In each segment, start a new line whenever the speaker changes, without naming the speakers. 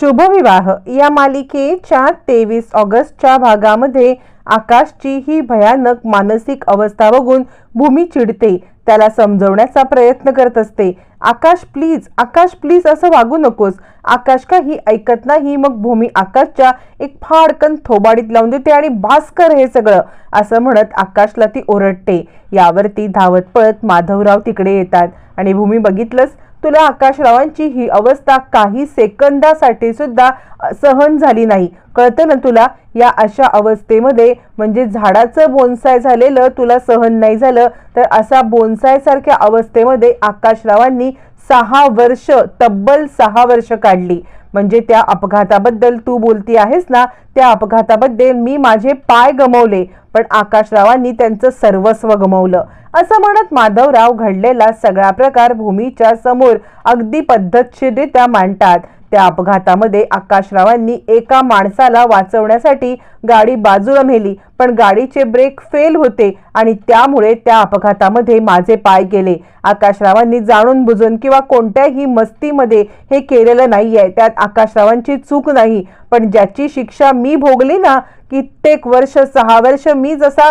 शुभविवाह. या मालिकेच्या तेवीस ऑगस्टच्या भागामध्ये आकाशची ही भयानक मानसिक अवस्था बघून भूमी चिडते. त्याला समजवण्याचा प्रयत्न करत असते. आकाश प्लीज आकाश प्लीज असं वागू नकोस. आकाश काही ऐकत नाही मग भूमी आकाशच्या एक फाडकन थोबाडीत लावून देते आणि भास्कर हे सगळं असं म्हणत आकाशला ती ओरडते. यावरती धावत पळत माधवराव तिकडे येतात. आणि भूमी बघितलंच तुला आकाशरावांची ही अवस्था काही सेकंदासाठी सुद्धा सहन झाली नाही. कळतं ना तुला? या अशा अवस्थेमध्ये म्हणजे झाडाचं बोनसाय झालेलं तुला सहन नाही झालं तर असा बोनसायसारख्या अवस्थेमध्ये आकाशरावांनी सहा वर्ष तब्बल सहा वर्ष काढली. म्हणजे त्या अपघाताबद्दल तू बोलती आहेस ना त्या अपघाताबद्दल मी माझे पाय गमवले पण आकाशरावांनी त्यांचं सर्वस्व गमवलं. असं म्हणत माधवराव घडलेला सगळा प्रकार भूमीच्या समोर अगदी पद्धतशीररित्या मांडतात. त्या अपघातामध्ये आकाशरावांनी एका माणसाला वाचवण्यासाठी गाडी बाजूला नेली पण गाडीचे ब्रेक फेल होते आणि त्यामुळे त्या अपघातामध्ये माझे पाय गेले. आकाशरावांनी जाणून बुजून किंवा कोणत्याही मस्तीमध्ये हे केलेलं नाही आहे त्यात आकाशरावांची चूक नाही पण ज्याची शिक्षा मी भोगली ना कित्येक वर्ष सहा वर्ष मी जसा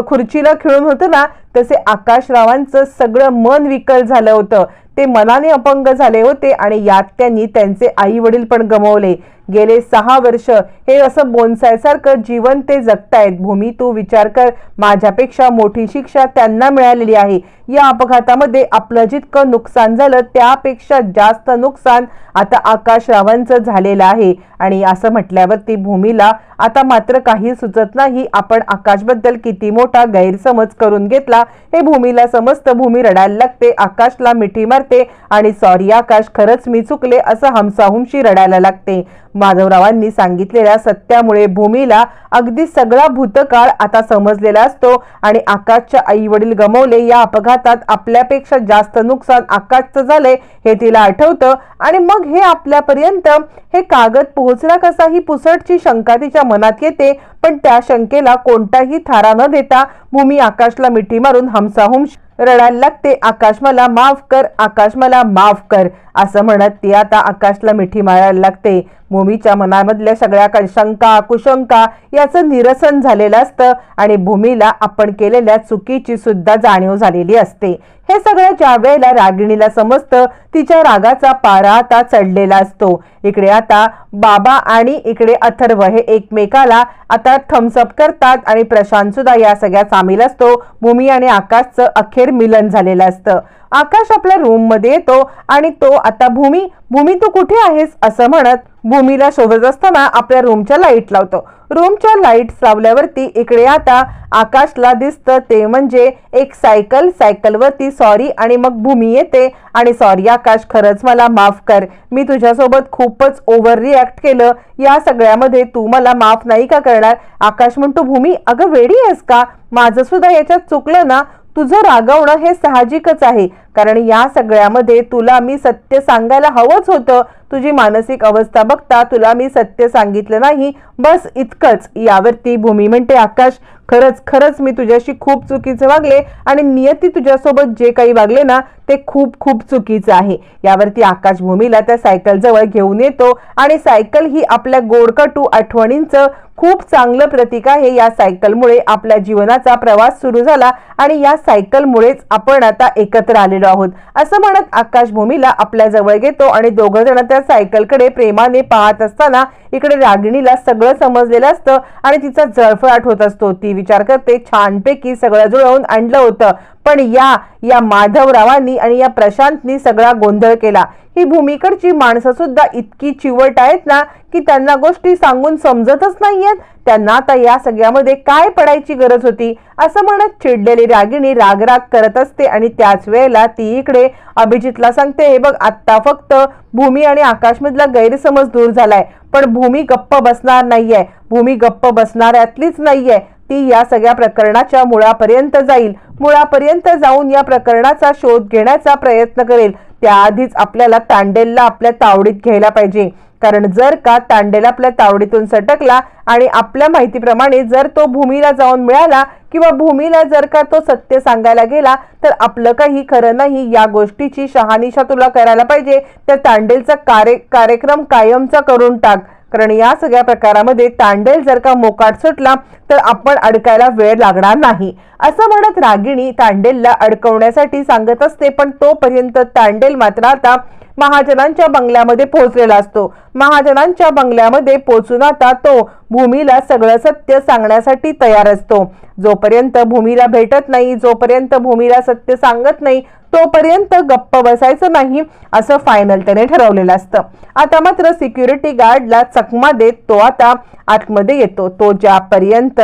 खुर्चीला खिळून होतो ना तसे आकाशरावांचं सगळं मन विकल झालं होतं. ते मनाने अपंग झाले होते आणि यात त्यांनी त्यांचे आई वडील पण गमवले. गेले सहा वर्ष हे असं बोनसायसारखं जीवन ते जगतायत. भूमी तू विचार कर. माझ्यापेक्षा मोठी शिक्षा त्यांना मिळालेली आहे. या अपघातामध्ये आपलं जितकं नुकसान झालं त्यापेक्षा जास्त नुकसान आता आकाशरावांचं झालेलं आहे. आणि असं म्हटल्यावरती भूमीला आता मात्र काही सुचत नाही. आपण आकाशबद्दल किती मोठा गैरसमज करून घेतला हे भूमीला समस्त भूमी रडायला लागते आकाशला मिठी मारते आणि सॉरी आकाश खरंच मी चुकले असं हमसाहुमशी रडायला लागते. माधवरावांनी सांगितलेल्या सत्यामुळे भूमीला अगदी सगळा भूतकाळ आता समजलेला असतो आणि आकाशच्या आई वडील गमवले या अपघातात आपल्यापेक्षा जास्त नुकसान आकाशचं झाले हे तिला आठवतं आणि मग हे आपल्यापर्यंत हे कागद पोहोचला कसा ही पुसटची शंका तिच्या मनात येते. पण त्या शंकेला कोणताही थारा न देता भूमी आकाशला मिठी मारून हमसाहुम रडायला लागते. आकाश मला माफ कर आकाश मला माफ कर. असं म्हणत ती आता आकाशला मिठी मारायला लागते. भूमीच्या मनामधल्या सगळ्या शंका कुशंका याचं निरसन झालेलं असतं आणि भूमीला आपण केलेल्या चुकीची सुद्धा जाणीव झालेली असते. हे सगळं ज्या वेळेला रागिणीला समजतं तिच्या रागाचा पारा आता चढलेला असतो. इकडे आता बाबा आणि इकडे अथर्व हे एकमेकाला आता थम्सअप करतात आणि प्रशांत सुद्धा या सगळ्या सामील असतो. भूमी आणि आकाशचं अखेर मिलन झालेलं असतं. आकाश आपल्या रूममध्ये येतो आणि तो आता भूमी भूमी तू कुठे आहेस? असं म्हणत भूमीला शोधत असताना आपल्या रूमच्या लाइट लावतो. रूमच्या लाइट लावल्यावरती इकडे आता आकाशला दिसतं ते म्हणजे एक सायकल सायकलवरती सॉरी आणि मग भूमी येते आणि सॉरी आकाश खरंच मला माफ कर. मी तुझ्यासोबत खूपच ओव्हर रिॲक्ट केलं. या सगळ्यामध्ये तू मला माफ नाही का करणार? आकाश म्हणतो भूमी अगं वेडी आहेस का? माझं सुद्धा याच्यात चुकलं ना. तुझं रागवणं हे साहजिकच आहे. कारण या सगळ्यामध्ये तुला मी सत्य सांगायला हवंच होतं. तुझी मानसिक अवस्था बघता तुला मी सत्य सांगितलं नाही. बस इतकंच. यावरती भूमी म्हणते आकाश खरंच खरंच मी तुझ्याशी खूप चुकीचं वागले आणि नियती तुझ्यासोबत जे काही वागले ना ते खूप खूप चुकीचं आहे. यावरती आकाश भूमीला त्या सायकलजवळ घेऊन येतो आणि सायकल ही आपल्या गोडकटू आठवणींचं खूप चांगलं प्रतीक आहे. या सायकलमुळे आपल्या जीवनाचा प्रवास सुरू झाला आणि या सायकलमुळेच आपण आता एकत्र आलेलो आहोत. असं म्हणत आकाश भूमीला आपल्या जवळ घेतो आणि दोघं जण त्या सायकलकडे प्रेमाने पाहत असताना इकडे रागिणीला सगळं समजलेलं असतं आणि तिचा जळफळाट होत असतो. ती विचार करते छानपैकी सगळं जुळवून आणलं होतं पण या या माधवरावांनी आणि या प्रशांतनी सगळा गोंधळ केला. ही भूमीकडची माणसं सुद्धा इतकी चिवट आहेत ना की त्यांना गोष्टी सांगून समजतच नाहीयेत. त्यांना आता या सगळ्यामध्ये काय पडायची गरज होती? असं म्हणत चिडलेली रागिणी रागराग करत असते आणि त्याच वेळेला ती इकडे अभिजितला सांगते हे बघ आत्ता फक्त भूमी आणि आकाशमधला गैरसमज दूर झालाय. पण भूमी गप्प बसणार नाहीये. भूमी गप्प बसणाऱ्यातलीच नाहीये. ती या सगळ्या प्रकरणाच्या मुळापर्यंत जाईल. मुळापर्यंत जाऊन या प्रकरणाचा शोध घेण्याचा प्रयत्न करेल. त्याआधीच आपल्याला तांडेलला आपल्या तावडीत घ्यायला पाहिजे. कारण जर का तांडेल आपल्या तावडीतून सटकला आणि आपल्या माहितीप्रमाणे जर तो भूमीला जाऊन मिळाला किंवा भूमीला जर का तो सत्य सांगायला गेला तर आपलं काही खरं नाही. या गोष्टीची शहानिशा तुला करायला पाहिजे. त्या तांडेलचा कार्य कार्यक्रम कायमचा करून टाक. कारण या सगळ्या प्रकारामध्ये तांडेल जर का मोकाट सुटला तर आपण अडकायला वेळ लागणार नाही. असं म्हणत रागिणी तांडेलला अडकवण्यासाठी सांगत असते पण तोपर्यंत तांडेल मात्र आता महाजनांच्या बंगल्यामध्ये पोहोचलेला असतो. महाजनांच्या बंगल्यामध्ये पोहोचून आता तो भूमीला सगळं सत्य सांगण्यासाठी तयार असतो. जोपर्यंत भूमीला भेटत नाही जोपर्यंत भूमीला सत्य सांगत नाही तोपर्यंत गप्प बसायचं नाही असं फायनल त्याने ठरवलेलं असतं. आता मात्र सिक्युरिटी गार्डला चकमा देत तो आता आतमध्ये येतो. तो ज्यापर्यंत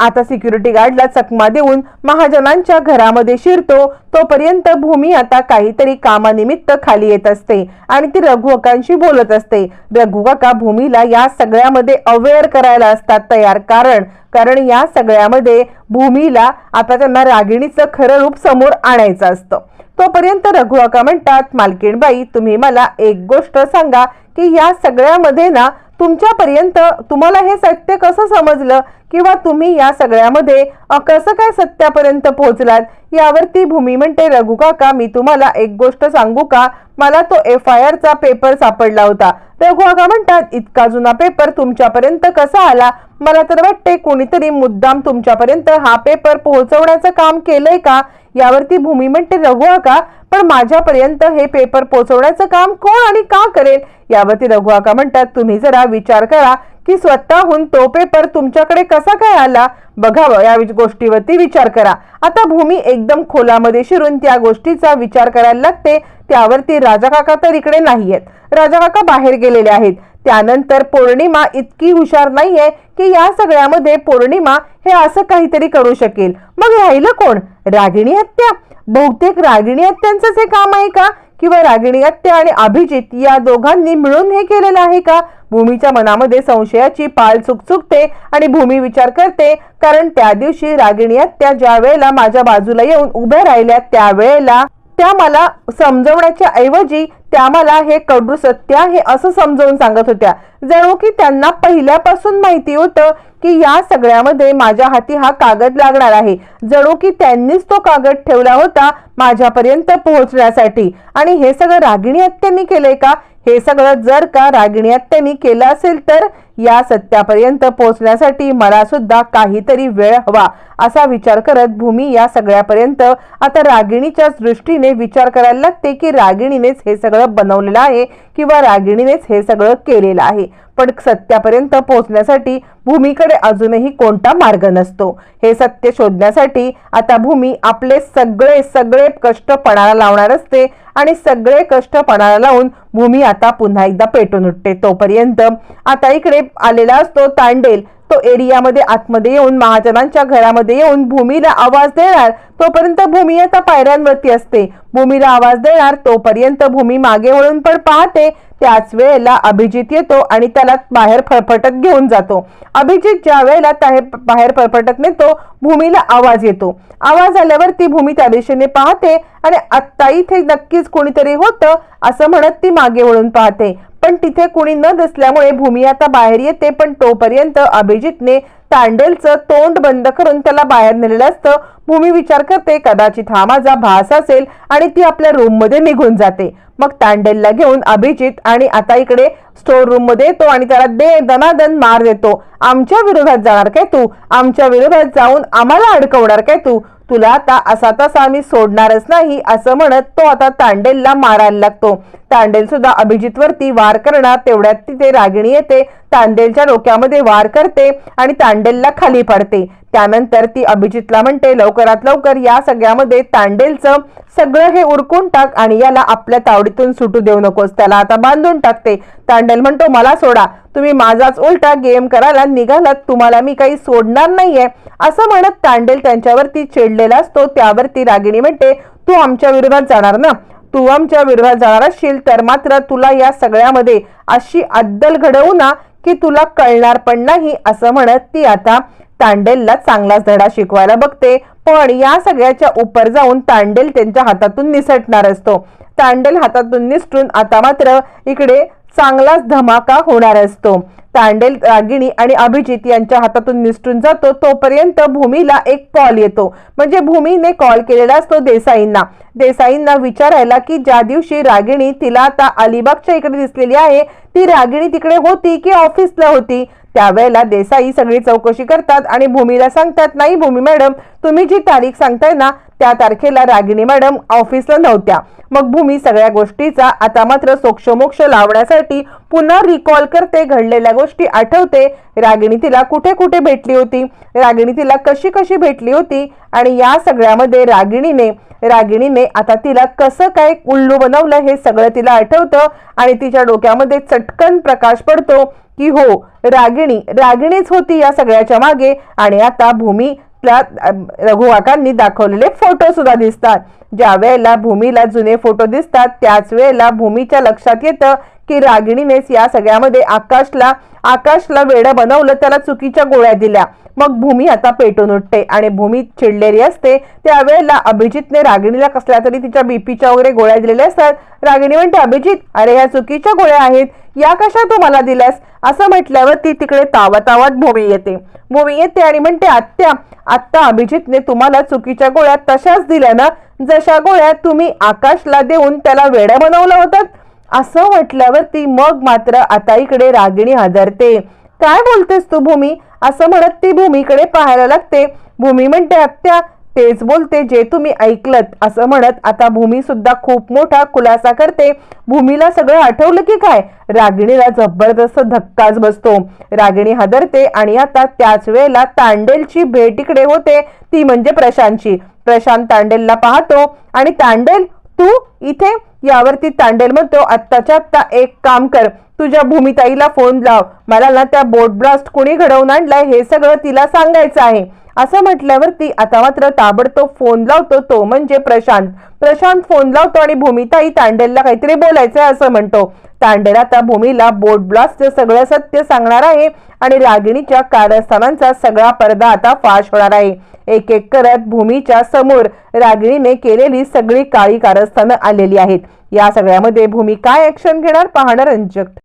आता सिक्युरिटी गार्डला चकमा देऊन महाजनांच्या घरामध्ये शिरतो तोपर्यंत भूमी आता काहीतरी कामानिमित्त खाली येत असते आणि ती रघुकांशी बोलत असते. रघु काका भूमीला या सगळ्यामध्ये अवेअर करायला असतात तयार कारण कारण या सगळ्यामध्ये भूमीला आता त्यांना रागिणीचं खरं रूप समोर आणायचं असतं. तोपर्यंत रघुकाका म्हणतात मालकीणबाई तुम्ही मला एक गोष्ट सांगा की या सगळ्यामध्ये ना तुमच्यापर्यंत तुम्हाला हे सत्य कसं समजलं? किंवा तुम्ही या सगळ्यामध्ये कसं काय सत्यापर्यंत पोहोचलात यावरती भूमी म्हणते रघु काका मी तुम्हाला एक गोष्ट सांगू का? मला तो एफ आय आरचा पेपर सापडला होता. रघु काका म्हणतात इतका जुना पेपर तुमच्यापर्यंत कसा आला? मला तर वाटते कोणीतरी मुद्दाम तुमच्यापर्यंत हा पेपर पोहोचवण्याचं काम केलंय का? यावरती भूमी म्हणते रघु काका पण माझ्यापर्यंत हे पेपर पोहोचवण्याचं काम कोण आणि का करेल? यावरती रघु काका म्हणतात तुम्ही जरा विचार करा की स्वतःहून तो पेपर तुमच्याकडे कसा काय आला? बघावं. या गोष्टीवरती विचार करा. आता भूमी एकदम खोलामध्ये शिरून त्या गोष्टीचा विचार करायला लागते. त्यावरती राजा काका तर इकडे नाहीयेत. राजा काका बाहेर गेलेले आहेत. त्यानंतर पौर्णिमा इतकी हुशार नाहीये की या सगळ्यामध्ये पौर्णिमा हे असं काहीतरी करू शकेल. मग राहिलं कोण? रागिणी हत्या बहुतेक रागिणी हत्यांचंच हे काम आहे का? किंवा रागिणी हत्या आणि अभिजित या दोघांनी मिळून हे केलेलं आहे का? भूमीच्या मनामध्ये संशयाची पाल चुकचुकते आणि भूमी विचार करते कारण त्या दिवशी रागिणी हत्या ज्या वेळेला माझ्या बाजूला येऊन उभ्या राहिल्या त्यावेळेला त्या मला समजवण्याच्या ऐवजी त्या मला हे कडू सत्य आहे असं समजावून सांगत होत्या. जणू की त्यांना पहिल्यापासून माहिती होतं की या सगळ्यामध्ये माझ्या हाती हा कागद लागणार आहे. जणू की त्यांनीच तो कागद ठेवला होता माझ्यापर्यंत पोहोचण्यासाठी. आणि हे सगळं रागिणी हत्यांनी केलंय का? हे सगळं जर का रागिणी हत्यांनी केलं असेल तर या सत्यापर्यंत पोहोचण्यासाठी मला सुद्धा काहीतरी वेळ हवा असा विचार करत भूमी या सगळ्यापर्यंत आता रागिणीच्याच दृष्टीने विचार करायला लागते की रागिणीनेच हे सगळं बनवलेलं आहे किंवा रागिणीनेच हे सगळं केलेलं आहे. पण सत्यापर्यंत पोहोचण्यासाठी भूमीकडे अजूनही कोणता मार्ग नसतो. हे सत्य शोधण्यासाठी आता भूमी आपले सगळे सगळे कष्ट पणाला लावणार असते आणि सगळे कष्ट पणाला लावून भूमी आता पुन्हा एकदा पेटून उठते. तोपर्यंत आता इकडे आलेला असतो तांडेल. तो एरियामध्ये आतमध्ये येऊन महाजनांच्या घरामध्ये येऊन भूमीला आवाज देणार तोपर्यंत भूमी आता पायऱ्यांवरती असते. भूमीला आवाज देणार तोपर्यंत भूमी मागे वळून पण पाहते. त्याच वेळेला अभिजित येतो आणि त्याला बाहेर फरफटत घेऊन जातो. अभिजित ज्या वेळेला त्या- बाहेर फरफटत नेतो भूमीला आवाज येतो. आवाज आल्यावर ती भूमी त्या दिशेने पाहते आणि आत्ता इथे नक्कीच कोणीतरी होतं असं म्हणत ती मागे वळून पाहते. पण तिथे कुणी न दिसल्यामुळे भूमी आता बाहेर येते पण तोपर्यंत अभिजितने तांडेलचं तोंड बंद करून त्याला बाहेर नेलेलं असतं. भूमी विचार करते कदाचित हा माझा भास असेल आणि ती आपल्या रूममध्ये निघून जाते. मग तांडेलला घेऊन अभिजित आणि आता इकडे स्टोर रूममध्ये येतो आणि त्याला दे दनादन मार देतो. आमच्या विरोधात जाणार काय तू? आमच्या विरोधात जाऊन आम्हाला अडकवणार काय तू? तुला आता असा तसा मी सोडणारच नाही असं म्हणत तो आता तांडेलला मारायला लागतो. तांडेल सुद्धा अभिजितवरती वार करणार तेवढ्यात तिथे रागिणी येते. तांडेलच्या डोक्यामध्ये वार करते आणि तांडेलला खाली पडते. त्यानंतर ती अभिजितला म्हणते लवकरात लवकर या सगळ्यामध्ये तांडेलचं सगळं हे उरकून टाक आणि याला आपल्या तावडीतून सुटू देऊ नकोस. त्याला आता बांधून टाकते. तांडेल म्हणतो मला सोडा. तुम्ही माझाच उलटा गेम करायला निघालात. तुम्हाला मी काही सोडणार नाहीये. असं म्हणत तांडेल त्यांच्यावरती चिडलेला असतो. त्यावरती रागिणी म्हणते तू आमच्या विरोधात जाणार ना? तू आमच्या विरोधात जाणार असशील तर मात्र तुला या सगळ्यामध्ये अशी अद्दल घडवू ना की तुला कळणार पण नाही असं म्हणत ती आता तांडेलला चांगलाच धडा शिकवायला बघते पण या सगळ्याच्या उपर जाऊन तांडेल त्यांच्या हातातून निसटणार असतो. तांडेल हातातून निसटून आता मात्र इकडे चांगलाच धमाका होणार असतो. तांडेल रागिणी आणि अभिजित यांच्या हातातून निसटून जातो तोपर्यंत भूमीला एक कॉल येतो. म्हणजे भूमीने कॉल केलेला असतो देसाईंना. देसाईंना विचारायला की ज्या दिवशी रागिणी तिला आता अलिबागच्या इकडे दिसलेली आहे ती रागिणी तिकडे होती की ऑफिसला होती? त्यावेळेला देसाई सगळी चौकशी करतात आणि भूमीला सांगतात नाही भूमी मॅडम तुम्ही जी तारीख सांगताय ना त्या तारखेला रागिणी मॅडम ऑफिसला नव्हत्या. मग भूमी सगळ्या गोष्टीचा आता मात्र सोक्षमोक्ष लावण्यासाठी पुन्हा रिकॉल करते घडलेल्या गोष्टी आठवते. रागिणी तिला कुठे कुठे भेटली होती? रागिणी तिला कशी कशी भेटली होती? आणि या सगळ्यामध्ये रागिणीने रागिणीने आता तिला कसं काय उल्लू बनवलं हे सगळं तिला आठवतं आणि तिच्या डोक्यामध्ये चटकन प्रकाश पडतो. की हो रागिणी रागिणीच होती या सगळ्याच्या मागे आणि आता भूमी रघुवाकांनी दाखवलेले फोटो सुद्धा दिसतात. ज्या वेळेला भूमीला जुने फोटो दिसतात त्याच वेळेला भूमीच्या लक्षात येतं की रागिणीनेच या सगळ्यामध्ये आकाशला आकाशला वेडं बनवलं त्याला चुकीच्या गोळ्या दिल्या. मग भूमी आता पेटून उठते आणि भूमी चिडलेली असते. त्यावेळेला अभिजितने रागिणीला कसल्या तरी तिच्या बीपीच्या वगैरे गोळ्या दिलेल्या असतात. रागिणी म्हणते अभिजित अरे ह्या चुकीच्या गोळ्या आहेत. या कशा तू मला दिल्यास? असं म्हटल्यावर ती तिकडे तावतावत भूमी येते. भूमी येते आणि म्हणते आत्या आत्ता अभिजितने तुम्हाला चुकीच्या गोळ्या तशाच दिल्या ना? जशा गोळ्या तुम्ही आकाशला देऊन त्याला वेड्या बनवलं होतात असं म्हटल्यावरती मग मात्र आता इकडे रागिणी हादरते काय बोलतेस तू भूमी? असं म्हणत ती भूमीकडे पाहायला लागते. भूमी म्हणते आत्या तेच बोलते जे तुम्ही ऐकलत. असं म्हणत आता भूमी सुद्धा खूप मोठा खुलासा करते. भूमीला सगळं आठवलं की काय? रागिणीला जबरदस्त धक्काच बसतो. रागिणी हादरते आणि आता त्याच वेळेला तांडेलची भेट इकडे होते. ती म्हणजे प्रशांतची. प्रशांत तांडेलला पाहतो आणि तांडेल तू इथे यावरती तांडेल म्हणतो आत्ताच्या आत्ता एक काम कर. तुझ्या भूमिताईला फोन लाव. मला ना त्या बोट ब्लास्ट कुणी घडवून आणलाय हे सगळं तिला सांगायचं आहे. असं म्हटल्यावरती आता मात्र ताबडतोब फोन लावतो तो म्हणजे प्रशांत. प्रशांत फोन लावतो आणि भूमिताई तांडेलला काहीतरी बोलायचंय असं म्हणतो. तांडेल आता भूमीला बोट ब्लास्टचं सगळं सत्य सांगणार आहे आणि रागिणीच्या कारस्थानांचा सगळा पडदा आता फाश होणार आहे. एक एक करत भूमीच्या समोर रागिणीने केलेली सगळी काळी कारस्थानं आलेली आहेत. या सगळ्यामध्ये भूमी काय ऍक्शन घेणार? पाहणं रंजक.